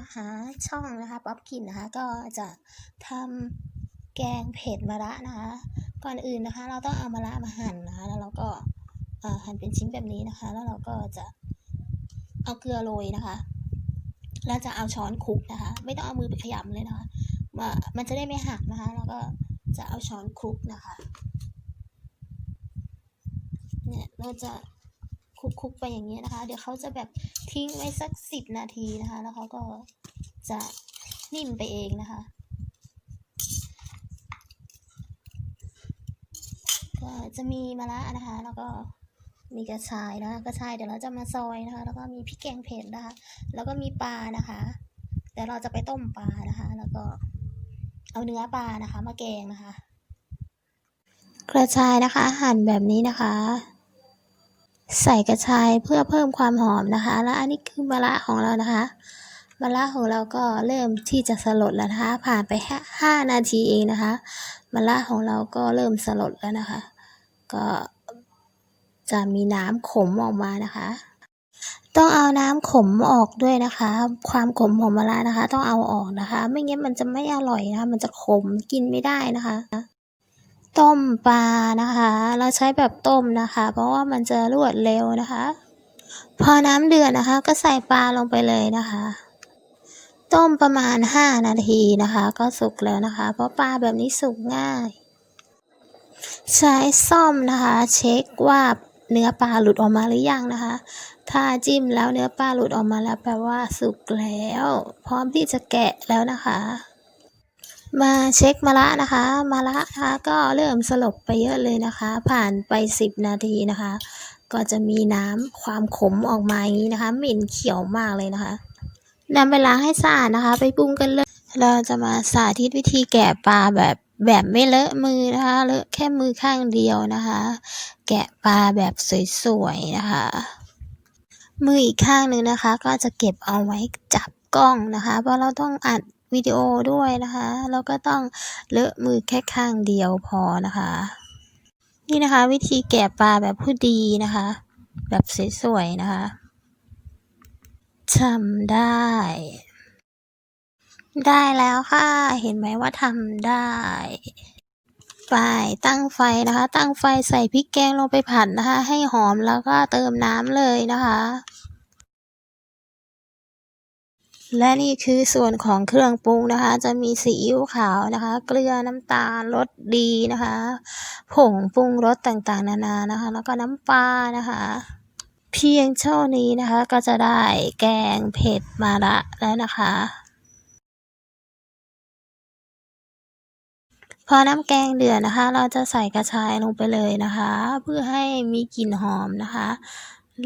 นะคะ ช่องนะคะป๊อปกินนะคะ ก็จะทำแกงเผ็ดมะระนะคะ ก่อนอื่นนะคะ เราต้องเอามะระมาหั่นนะคะ แล้วเราก็หั่นเป็นชิ้นแบบนี้นะคะ แล้วเราก็จะเอาเกลือโรยนะคะ แล้วจะเอาช้อนคลุกนะคะ ไม่ต้องเอามือไปขยำเลยนะคะมามันจะได้ไม่หักนะคะ แล้วก็จะเอาช้อนคลุกนะคะ เนี่ยเราจะ คุกๆไปอย่างนี้ยนะคะ เดี๋ยวเขาจะแบบทิ้งไว้สักสิบนาทีนะคะ แล้วเขาก็จะนิ่มไปเองนะคะ ก็จะมีมะระนะคะ แล้วก็มีกระชายนะคะกระชายเดี๋ยวเราจะมาซอยนะคะ แล้วก็มีพริกแกงเผ็ดนะคะ แล้วก็มีปลานะคะเดี๋ยวเราจะไปต้มปลานะคะ แล้วก็เอาเนื้อปลานะคะ มาแกงนะคะ กระชายนะคะหั่นแบบนี้นะคะ ใส่กระชายเพื่อเพิ่มความหอมนะคะ แล้วอันนี้คือมะระของเรานะคะมะระของเราก็เริ่มที่จะสลดแล้วนะคะผ่านไปแค่ห้านาทีเองนะคะมะระของเราก็เริ่มสลดแล้วนะคะ ก็จะมีน้ำขมออกมานะคะ ต้องเอาน้ำขมออกด้วยนะคะ ความขมของมะระนะคะ ต้องเอาออกนะคะ ไม่งั้นมันจะไม่อร่อยนะคะ มันจะขมกินไม่ได้นะคะ ต้มปลานะคะ เราใช้แบบต้มนะคะ เพราะว่ามันจะรวดเร็วนะคะ พอน้ำเดือดนะคะ ก็ใส่ปลาลงไปเลยนะคะ ต้มประมาณ 5 นาทีนะคะ ก็สุกแล้วนะคะ เพราะปลาแบบนี้สุกง่าย ใช้ซ่อมนะคะ เช็คว่าเนื้อปลาหลุดออกมาหรือยังนะคะ ถ้าจิ้มแล้วเนื้อปลาหลุดออกมาแล้วแปลว่าสุกแล้ว พร้อมที่จะแกะแล้วนะคะ มาเช็คมะระนะคะมะระนะคะก็เริ่มสลบไปเยอะเลยนะคะ ผ่านไป 10 นาทีนะคะ ก็จะมีน้ำความขมออกมาอย่างนี้นะคะเหม็นเขียวมากเลยนะคะนำไปล้างให้สะอาดนะคะ ไปปรุงกันเลย เราจะมาสาธิตวิธีแกะปลาแบบแบบไม่เลอะมือนะคะเลอะแค่มือข้างเดียวนะคะ แกะปลาแบบสวยๆนะคะ มืออีกข้างหนึ่งนะคะ ก็จะเก็บเอาไว้จับกล้องนะคะ เพราะเราต้องอัด วิดีโอด้วยนะคะ แล้วก็ต้องเลอะมือแค่ข้างเดียวพอนะคะ นี่นะคะวิธีแกะปลาแบบผู้ดีนะคะ แบบสวยๆนะคะทำได้ ได้แล้วค่ะ เห็นไหมว่าทำได้ไปตั้งไฟนะคะ ตั้งไฟใส่พริกแกงลงไปผัดนะคะ ให้หอมแล้วก็เติมน้ำเลยนะคะ และนี่คือส่วนของเครื่องปรุงนะคะ จะมีซีอิ๊วขาวนะคะ เกลือน้ำตาลรสดีนะคะ ผงปรุงรสต่างๆ นานานะคะ แล้วก็น้ำปลานะคะ เพียงเท่านี้นะคะ ก็จะได้แกงเผ็ดมาละแล้วนะคะพอน้ำแกงเดือดนะคะ เราจะใส่กระชายลงไปเลยนะคะ เพื่อให้มีกลิ่นหอมนะคะ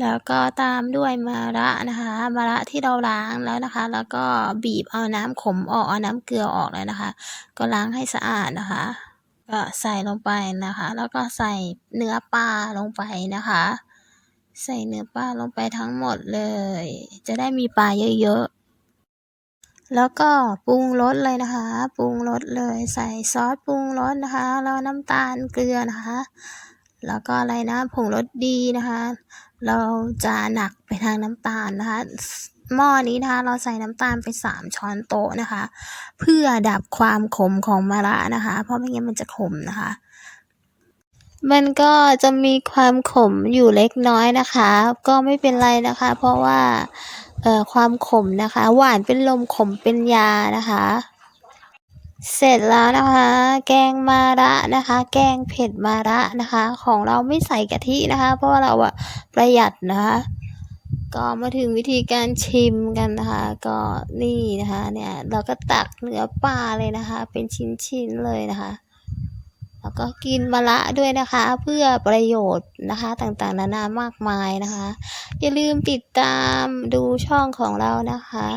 แล้วก็ตามด้วยมะระนะคะมะระที่เราล้างแล้วนะคะ แล้วก็บีบเอาน้ำขมออกเอาน้ำเกลือออกเลยนะคะ ก็ล้างให้สะอาดนะคะ ก็ใส่ลงไปนะคะ แล้วก็ใส่เนื้อปลาลงไปนะคะ ใส่เนื้อปลาลงไปทั้งหมดเลย จะได้มีปลาเยอะๆ แล้วก็ปรุงรสเลยนะคะ ปรุงรสเลย ใส่ซอสปรุงรสนะคะ แล้วน้ำตาลเกลือนะคะ แล้วก็อะไรนะผงรสดีนะคะ เราจะหนักไปทางน้ำตาลนะคะ หม้อนี้นะคะเราใส่น้ำตาลไปสามช้อนโต๊ะนะคะ เพื่อดับความขมของมะระนะคะ เพราะไม่งั้นมันจะขมนะคะ มันก็จะมีความขมอยู่เล็กน้อยนะคะ ก็ไม่เป็นไรนะคะ เพราะว่าเอ่อความขมนะคะ หวานเป็นลมขมเป็นยานะคะ เสร็จแล้วนะคะ แกงมะระนะคะ แกงเผ็ดมะระนะคะ ของเราไม่ใส่กะทินะคะ เพราะว่าเราอะประหยัดนะคะ ก็มาถึงวิธีการชิมกันนะคะ ก็นี่นะคะเนี่ยเราก็ตักเนื้อปลาเลยนะคะ เป็นชิ้นๆเลยนะคะแล้วก็กินมะระด้วยนะคะ เพื่อประโยชน์นะคะต่างๆนานามากมายนะคะ อย่าลืมติดตามดูช่องของเรานะคะ